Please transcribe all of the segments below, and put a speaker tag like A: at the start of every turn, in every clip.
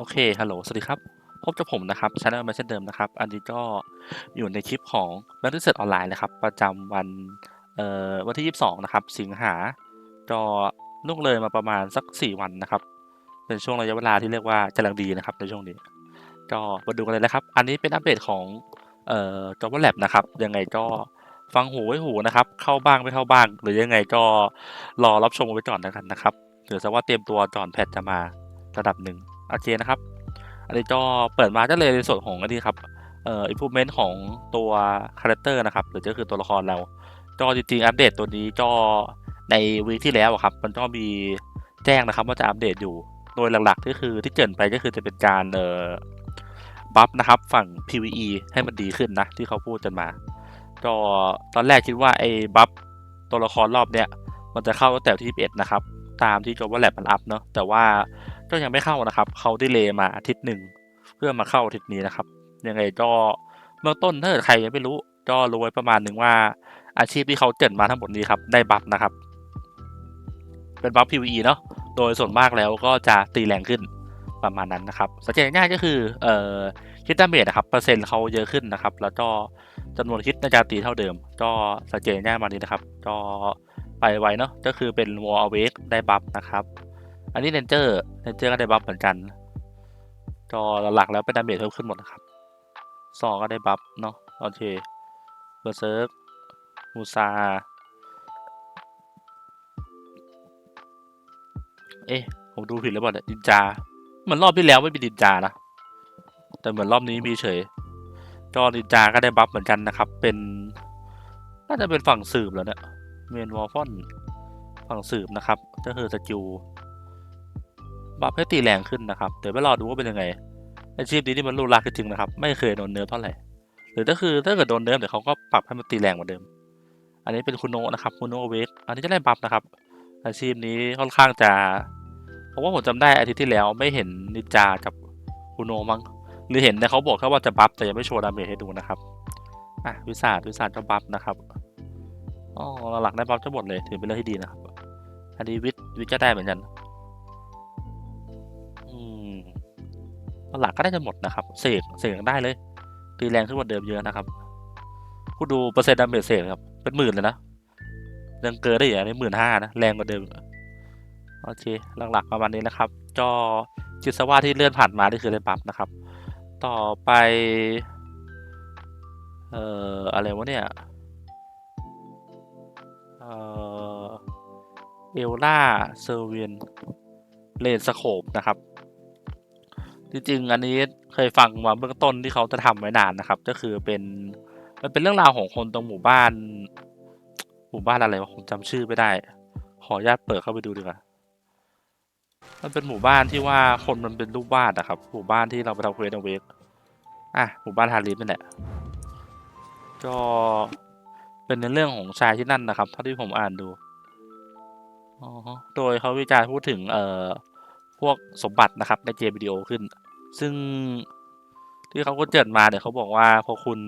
A: โอเค ฮัลโหล สวัสดีครับ พบกับผมนะครับช anel มาเช่นเดิมนะครับ อันนี้ก็อยู่ในคลิปของ b a n k เ r ออนไลน์นะครับ ประจำวัน เอ่อ วันที่ 22 นะครับ สิงหา ก็ล่วงเลยมาประมาณสัก 4 วันนะครับ เป็นช่วงระยะเวลาที่เรียกว่ากำลังดีนะครับในช่วงนี้ ก็มาดูกันเลยนะครับ อันนี้เป็นอัปเดตของ เอ่อ Java Lab นะครับ ยังไงก็ฟังหูไว้หูนะครับ เข้าบ้างไม่เข้าบ้าง หรือยังไงก็รอรับชมไว้ก่อนนนะครับถือซะว่าเตรียมตัวก่อนแพทจะมาระดับหนึ่ง โอเคนะครับ อันนี้ก็เปิดมาก็เลยในส่วนของอันนี้ครับ เอ่อ improvement ของตัวคาแรคเตอร์นะครับ หรือก็คือตัวละครเรา ก็จริงๆ อัปเดตตัวนี้ก็ในวีคที่แล้วอะครับ มันก็มีแจ้งนะครับว่าจะอัปเดตอยู่ โดยหลักๆก็คือที่เกินไปก็คือจะเป็นการเอ่อบัฟนะครับฝั่ง PVE ให้มันดีขึ้นนะ ที่เขาพูดกันมา ก็ตอนแรกคิดว่าไอ้บัฟตัวละครรอบเนี้ยมันจะเข้าตั้งแต่ที่21นะครับ ตามที่จว่าแลบมันอัพเนาะแต่ว่า ก็ยังไม่เข้านะครับ เขาด้เลย์มาอาทิตย์หนึ่งเพื่อมาเข้าอาทิตย์นี้นะครับ ยังไงก็เบื้องต้นถ้าเกิดใครยังไม่รู้ก็รู้ไว้ประมาณหนึ่งว่าอาชีพที่เขาเจริญมาทั้งหมดนี้ครับได้บัฟนะครับ เป็นบัฟ PVE เนาะโดยส่วนมากแล้วก็จะตีแรงขึ้นประมาณนั้นนะครับสังเกตง่ายก็คือเอ่อคิดดาเมจนะครับเปอร์เซ็นต์เขาเยอะขึ้นนะครับ แล้วก็จำนวนคิดน่าจะตีเท่าเดิม ก็สังเกตง่ายมานี้นะครับ ก็ไปไวเนาะก็คือเป็น Wall Awake ได้บัฟนะครับ อันนี้เ a นเจอร์เ a นเจอร์ก็ได้บัฟเหมือนกันก็หลักแล้วเป็นดาเมจเพิ่มขึ้นหมดนะครับซอก็ได้บัฟเนาะโอเคเบอร์เซิร์กมูซา เอ๊ะ ผมดูผิดหรือเปล่าเนี่ยดินจา เหมือนรอบที่แล้วไม่มีดินจานะ แต่เหมือนรอบนี้มีเฉยก็ดินจาก็ได้บัฟเหมือนกันนะครับ เป็น น่าจะเป็นฝั่งสืบแล้วเนี่ย เมนวอลฟอน ฝั่งสืบนะครับ ก็คือสกิล บัฟให้ตีแรงขึ้นนะครับเดี๋ยวไปรอดูว่าเป็นยังไงอาชีพนี้ที่มันรูรักจริงนะครับ ไม่เคยโดนเนื้อเท่าไหร่หรือถ้าคือถ้าเกิดโดนเนื้อเดี๋ยวเขาก็ปรับให้มันตีแรงเหมือนเดิม อันนี้เป็นคุณโนนะครับคุณโนเวกอันนี้จะได้บัฟนะครับ อาชีพนี้ค่อนข้างจะเพราะว่าผมจำได้อาทิตย์ที่แล้วไม่เห็นนิจากับคุณโนมั้งหรือเห็นแต่เขาบอกแค่ว่าจะบัฟแต่ยังไม่โชว์ดาเมจให้ดูนะครับอะวิสาดวิสาดจะบัฟนะครับอ๋อหลักได้บัฟจะหมดเลยถือเป็นเรื่องที่ดีนะครับอันนี้วิทวิทก็ได้เหมือนกัน หลักก็ได้จะหมดนะครับ เสกเสกได้เลย ตีแรงขึ้นกว่าเดิมเยอะนะครับผู้ดูเปอร์เซ็นต์ดาเมจเสกครับ เป็นหมื่นเลยนะยังเกินได้อย่างนี้หมื่นห้านะ แรงกว่าเดิม โอเค หลักๆประมาณนี้นะครับ จอจิตสว่าที่เลื่อนผ่านมานี่คือได้บัฟนะครับ ต่อไป เอ่อ อะไรวะเนี่ย เอ่อ เอลล่าเซอร์เวียนเลนสโคปนะครับ จริงๆอันนี้เคยฟังมาเบื้องต้นที่เขาจะทำไว้นานนะครับ ก็คือเป็นมันเป็นเรื่องราวของคนตรงหมู่บ้าน หมู่บ้านอะไรวะผมจำชื่อไม่ได้ ขออนุญาตเปิดเข้าไปดูดีกว่ามันเป็นหมู่บ้านที่ว่าคนมันเป็นรูปวาดนะครับ หมู่บ้านที่เราไปทำเควสเอเวกอะหมู่บ้านฮาริสนั่นแหละก็เป็นในเรื่องของชายที่นั่นนะครับ เท่าที่ผมอ่านดูอ๋อโดยเขาวิจารณ์พูดถึงเอ่อ พวกสมบัตินะครับในเกมวิดีโอขึ้น ซึ่งที่เขาก็เจิดมาเนี่ยเขาบอกว่าพอคุณ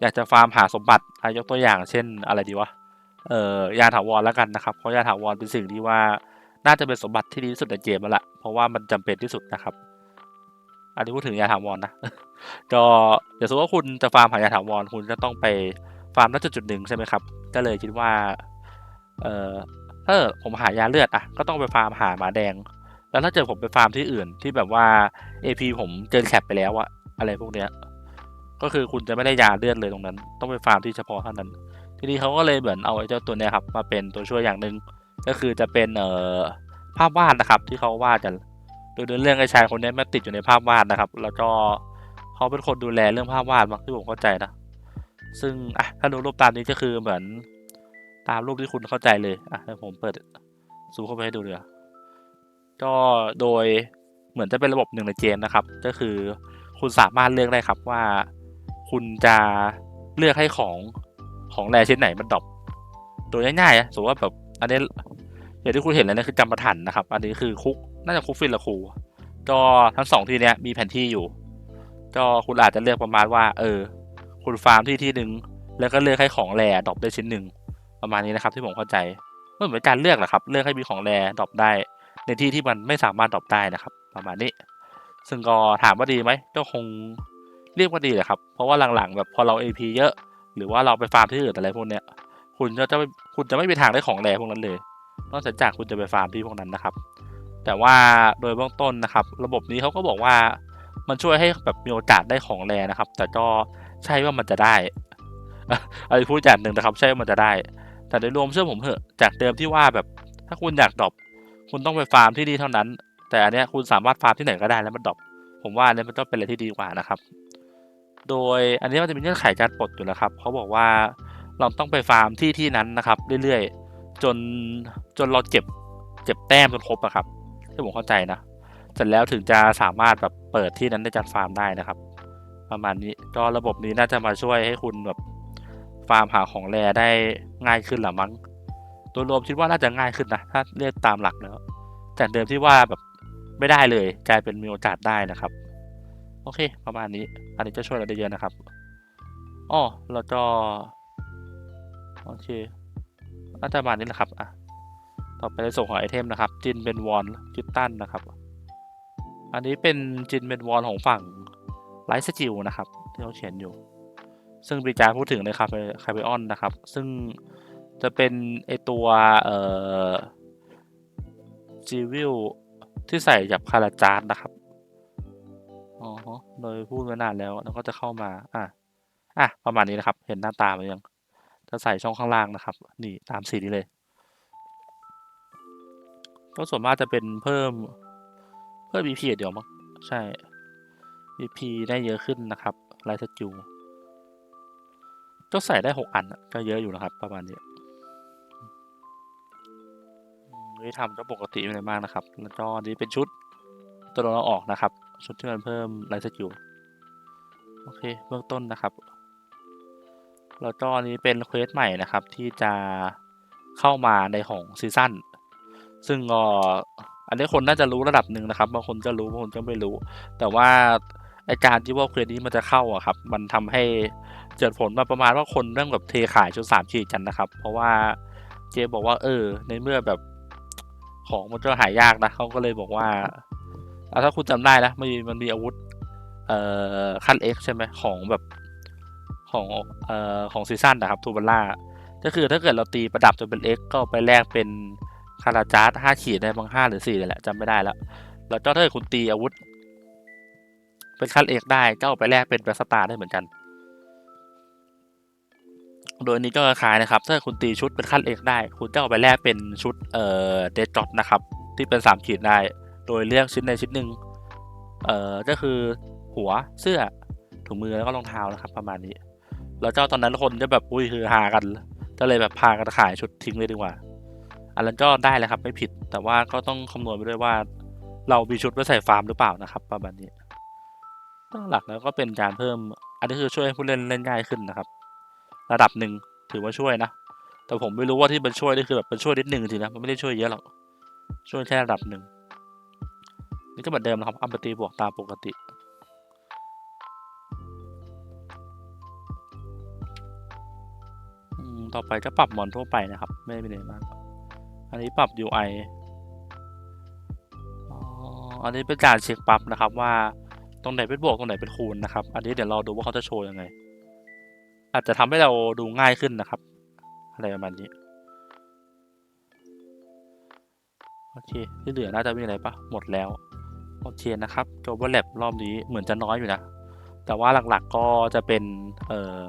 A: อยากจะฟาร์มหาสมบัติอายกตัวอย่างเช่นอะไรดีวะเอ่อยาถาวรแล้วกันนะครับเพราะยาถาวรเป็นสิ่งที่ว่าน่าจะเป็นสมบัติที่ดีที่สุดในเกมแล้วละเพราะว่ามันจำเป็นที่สุดนะครับ อันนี้พูดถึงยาถาวรนะก็อย่าสมมติว่าคุณจะฟาร์มหายาถาวรคุณจะต้องไปฟาร์มณจุดจุดหนึ่งใช่ไหมครับ ก็เลยคิดว่า เอ่อถ้าผมหายาเลือดอะก็ต้องไปฟาร์มหาหมาแดง แล้วถ้าเจอผมไปฟาร์มที่อื่นที่แบบว่า AP ผมเกินแคปไปแล้วอะอะไรพวกเนี้ย ก็คือคุณจะไม่ได้ยาเลือดเลยตรงนั้น ต้องไปฟาร์มที่เฉพาะเท่านั้น ทีนี้เขาก็เลยเหมือนเอาไอ้เจ้าตัวเนี้ยครับ มาเป็นตัวช่วยอย่างหนึ่งก็คือจะเป็นเอ่อภาพวาดนะครับ ที่เขาวาดกันโดยเรื่องไอ้ชายคนนี้มันติดอยู่ในภาพวาดนะครับ แล้วก็เขาเป็นคนดูแลเรื่องภาพวาดมั้งที่ผมเข้าใจนะซึ่งอะถ้าดูรูปตามนี้ก็คือเหมือนตามรูปที่คุณเข้าใจเลยอะเดี๋ยวผมเปิดซูมเข้าไปให้ดูเดี๋ยว ก็โดยเหมือนจะเป็นระบบหนึ่งในเกมนะครับ ก็คือคุณสามารถเลือกได้ครับว่า คุณจะเลือกให้ของของแร่ชิ้นไหนมันดรอปตัวง่ายๆอะสมมติว่าแบบอันนี้อย่างที่คุณเห็นแล้วเนี่คือจำปาถันนะครับ อันนี้คือคุกน่าจะคุกฟินละคูก็ทั้งสองที่เนี้ยมีแผนที่อยู่ ก็คุณอาจจะเลือกประมาณว่า เออ คุณฟาร์มที่ที่หนึ่งแล้วก็เลือกให้ของแร่ดรอปได้ชิ้นหนึ่งประมาณนี้นะครับที่ผมเข้าใจก็เหมือนการเลือกแหละครับ เลือกให้มีของแร่ดรอปได้ ในที่ที่มันไม่สามารถดรอปได้นะครับ ประมาณนี้ ซึ่งก็ถามว่าดีไหมก็คงเรียกว่าดีแหละครับ เพราะว่าหลังๆ แบบพอเรา AP เยอะ หรือว่าเราไปฟาร์มที่อื่นอะไรพวกเนี้ย คุณก็จะคุณจะไม่มีทางได้ของแรพวกนั้นเลย นอกจากคุณจะไปฟาร์มที่พวกนั้นนะครับ แต่ว่าโดยเบื้องต้นนะครับ ระบบนี้เขาก็บอกว่ามันช่วยให้แบบมีโอกาสได้ของแรนะครับ แต่ก็ใช่ว่ามันจะได้อะไรพูดอย่างหนึ่งนะครับ ใช่ว่ามันจะได้ แต่โดยรวมเชื่อผมเถอะจากเดิมที่ว่าแบบถ้าคุณอยากดรอป คุณต้องไปฟาร์มที่นี่เท่านั้น แต่อันเนี้ยคุณสามารถฟาร์มที่ไหนก็ได้แล้วมันดรอปผมว่าอันเนี้ยมันต้องเป็นอะไรที่ดีกว่านะครับ โดยอันนี้มันจะมีเงื่อนไขการปลดอยู่แล้วครับเขาบอกว่าเราต้องไปฟาร์มที่ที่นั้นนะครับ เรื่อยๆ จนจนเราเก็บเก็บแต้มจนครบอะครับที่ผมเข้าใจนะเสร็จแล้วถึงจะสามารถแบบเปิดที่นั้นได้จัดฟาร์มได้นะครับ ประมาณนี้ก็ระบบนี้น่าจะมาช่วยให้คุณแบบฟาร์มหาของแรได้ง่ายขึ้นหรือมั้ง โดยรวมคิดว่าน่าจะง่ายขึ้นนะถ้าเรียกตามหลักแล้ว จากเดิมที่ว่าแบบไม่ได้เลย กลายเป็นมีโอกาสได้นะครับ โอเค ประมาณนี้ อันนี้จะช่วยเราได้เยอะนะครับอ๋อแล้วก็โอเคน่าจะประมาณนี้แหละครับอะต่อไปในส่วนของไอเทมนะครับ จินเป็นวอนจิตตันนะครับ อันนี้เป็นจินเป็นวอนของฝั่งไลท์สกิลนะครับ ที่เขาเขียนอยู่ ซึ่งมีการพูดถึงในคาเฟคาเฟออนนะครับ ซึ่ง จะเป็นไอตัวเอ่อจีวิลที่ใส่กับคาราจาร์นะครับ อ๋อโดยพูดไว้นานแล้วแล้วก็จะเข้ามา อะ อะ ประมาณนี้นะครับ เห็นหน้าตามันยัง จะใส่ช่องข้างล่างนะครับ นี่ตามสีนี้เลย ก็ส่วนมากจะเป็นเพิ่ม เพิ่ม BP เดียวมั้ง ใช่ BP ได้เยอะขึ้นนะครับไลท์สกิลก็ใส่ได้หกอันอะก็เยอะอยู่นะครับ ประมาณนี้ ไม่ทำก็ปกติไม่อะไรมากนะครับ แล้วก็นี้เป็นชุดตัวเราออกนะครับ ชุดที่มันเพิ่มไลท์สกิลโอเคเบื้องต้นนะครับ แล้วก็นนี้เป็นเควสใหม่นะครับ ที่จะเข้ามาในของซีซั่นซึ่งก็อันนี้คนน่าจะรู้ระดับหนึ่งนะครับบางคนก็รู้บางคนก็ไม่รู้ แต่ว่าไอการที่ว่าเควสนี้มันจะเข้าอะครับ มันทำให้เกิดผลมาประมาณว่าคนเริ่มแบบเทขายชุดสามขีดกันนะครับ เพราะว่าเจบอกว่าเออ ในเมื่อแบบ ของมันก็หายากนะเขาก็เลยบอกว่าถ้าคุณจำได้นะมันมีมันมีอาวุธ เอ่อขั้น X ใช่ไหมของแบบของเอ่อของซีซั่นนะครับทูบัลล่าก็คือถ้าเกิดเราตีประดับจนเป็น X ก็ไปแลกเป็นคาราจาร์ดห้าขีดได้บางห้าหรือสี่เลยแหละจำไม่ได้แล้วแล้วก็ถ้าเกิดคุณตีอาวุธ เป็นขั้น X ได้ก็ไปแลกเป็นแบสตาร์ได้เหมือนกัน โดยนี้ก็คล้ายนะครับ ถ้าคุณตีชุดเป็นขั้น X ได้ คุณก็เอาไปแลกเป็นชุดเอ่อเดจอดนะครับ ที่เป็นสามขีดได้ โดยเลือกชิ้นในชิ้นหนึ่งเอ่อก็คือหัวเสื้อถุงมือแล้วก็รองเท้านะครับ ประมาณนี้แล้วเจ้าตอนนั้นคนก็แบบอุ้ยคือหากัน ก็เลยแบบพากันขายชุดทิ้งเลยดีกว่า อันนั้นก็ได้แล้วครับไม่ผิด แต่ว่าก็ต้องคำนวณไปด้วยว่า เรามีชุดไว้ใส่ฟาร์มหรือเปล่านะครับ ประมาณนี้ตั้งหลักแล้วก็เป็นการเพิ่ม อันนี้คือช่วยผู้เล่นเล่นง่ายขึ้นนะครับ ระดับหนึ่งถือว่าช่วยนะ แต่ผมไม่รู้ว่าที่มันช่วยนี่คือแบบมันช่วยนิดหนึ่งจริงนะมันไม่ได้ช่วยเยอะหรอกช่วยแค่ระดับหนึ่งนี่ก็เหมือนเดิมนะครับอัมปตีบวกตามปกติต่อไปก็ปรับมอนทั่วไปนะครับ ไม่ได้มีอะไรมาก อันนี้ปรับ UI อันนี้เป็นการเช็คปรับนะครับว่าตรงไหนเป็นบวกตรงไหนเป็นคูณนะครับ อันนี้เดี๋ยวเราดูว่าเขาจะโชว์ยังไง อาจจะทำให้เราดูง่ายขึ้นนะครับ อะไรประมาณนี้ โอเค ที่เหลือน่าจะมีอะไรปะหมดแล้ว โอเคนะครับโจบแลบรอบนี้เหมือนจะน้อยอยู่นะ แต่ว่าหลักๆก็จะเป็น เอ่อ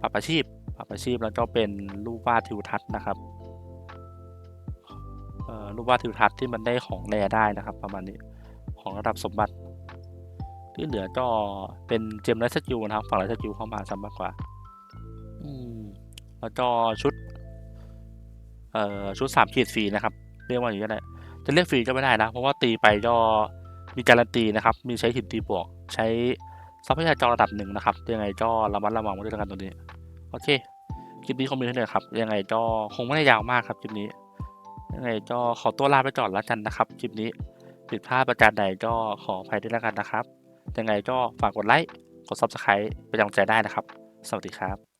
A: ปรับอาชีพปรับอาชีพแล้วก็เป็นรูปวาดทิวทัศน์นะครับเอ่อรูปวาดทิวทัศน์ที่มันได้ของแรได้นะครับ ประมาณนี้ของระดับสมบัติ ที่เหลือก็เป็นเจมไลท์สกิลนะครับฝั่งไลท์สกิลเข้ามาซ้ำมากกว่า อืมแล้วก็ชุด เอ่อชุดสามขีดฟรีนะครับ เรียกว่าอย่างนี้ก็ได้จะเรียกฟรีก็ไม่ได้นะ เพราะว่าตีไปก็มีการันตีนะครับ มีใช้หินตีบวก ใช้ทรัพยากรระดับหนึ่งนะครับ ยังไงก็ระมัดระวังไว้ด้วยกันตรงนี้ โอเค คลิปนี้คงมีเท่านี้ครับ ยังไงก็คงไม่ได้ยาวมากครับคลิปนี้ ยังไงก็ขอตัวลาไปก่อนแล้วกันนะครับ คลิปนี้ผิดพลาดประการใดก็ขออภัยด้วยแล้วกันนะครับ ยังไงก็ฝากกดไลค์ กด subscribe เป็นกำลังใจได้นะครับ สวัสดีครับ